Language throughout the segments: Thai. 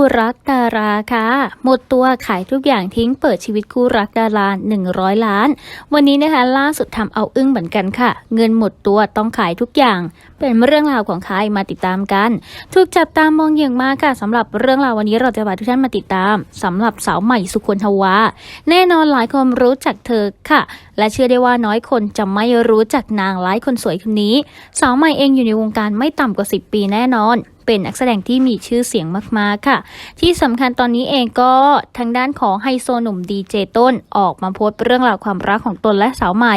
ู่รักดาราค่ะ หมดตัวขายทุกอย่างทิ้งเปิดชีวิตคู่รักดารา 100 ล้าน วันนี้นะคะล่าสุดทำเอาอึ้งเหมือนกันค่ะ เงินหมดตัวต้องขายทุกอย่าง เป็นเรื่องราวของใครมาติดตามกัน ถูกจับตามองอย่างมากค่ะสำหรับเรื่องราววันนี้เราจะพาทุกท่านมาติดตามสำหรับสาวใหม่สุคนทวาแน่นอนหลายคนรู้จักเธอค่ะ และเชื่อได้ว่าน้อยคนจะไม่รู้จักนางร้ายคนสวยคนนี้ สาวใหม่เองอยู่ในวงการไม่ต่ำกว่า 10 ปีแน่นอน เป็นนักแสดงที่มีชื่อเสียงมากๆค่ะ ที่สำคัญตอนนี้เองก็ทางด้านของไฮโซหนุ่มดีเจต้นออกมาโพสต์เรื่องราวความรักของตนและสาวใหม่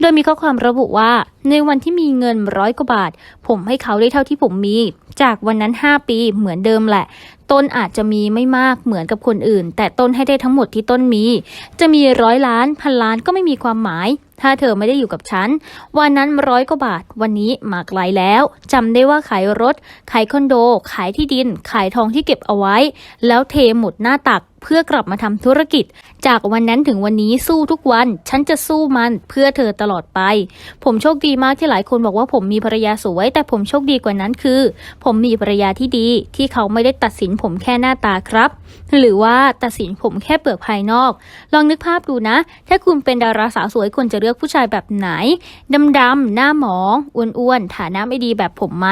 โดยมีข้อความระบุว่าในวันที่มีเงินร้อยกว่าบาท ผมให้เขาได้เท่าที่ผมมี จากวันนั้น 5 ปีเหมือนเดิมแหละต้นอาจจะมีไม่มากเหมือนกับคนอื่น แต่ต้นให้ได้ทั้งหมดที่ต้นมี จะมีร้อยล้านพันล้านก็ไม่มีความหมาย ถ้าเธอไม่ได้อยู่กับฉัน วันนั้นร้อยกว่าบาท วันนี้มาไกลแล้วจำได้ว่าขายรถ ขายคอนโด ขายที่ดิน ขายทองที่เก็บเอาไว้ แล้วเทหมดหน้าตัก เพื่อกลับมาทำธุรกิจ จากวันนั้นถึงวันนี้สู้ทุกวัน ฉันจะสู้มันเพื่อเธอตลอดไป ผมโชคดีมากที่หลายคนบอกว่าผมมีภรรยาสวย แต่ผมโชคดีกว่านั้นคือ ผมมีภรรยาที่ดี ที่เขาไม่ได้ตัดสินผมแค่หน้าตาครับ หรือว่าตัดสินผมแค่เปลือกภายนอก ลองนึกภาพดูนะ ถ้าคุณเป็นดาราสาวสวยควรจะเลือกผู้ชายแบบไหนดำๆหน้าหมองอ้วนๆฐานะไม่ดีแบบผมไหม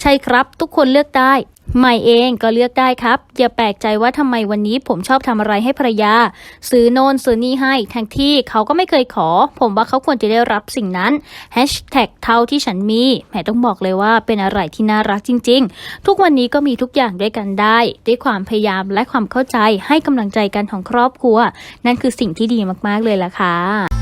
ใช่ครับ ทุกคนเลือกได้ ใหม่เองก็เลือกได้ครับ อย่าแปลกใจว่าทำไมวันนี้ผมชอบทำอะไรให้ภรรยา ซื้อโน่นซื้อนี่ให้ทั้งที่เขาก็ไม่เคยขอ ผมว่าเขาควรจะได้รับสิ่งนั้นแฮชแท็กเท่าที่ฉันมีแหมต้องบอกเลยว่าเป็นอะไรที่น่ารักจริง ๆ ทุกวันนี้ก็มีทุกอย่างด้วยกันได้ ด้วยความพยายามและความเข้าใจให้กำลังใจกันของครอบครัว นั่นคือสิ่งที่ดีมากๆเลยล่ะค่ะ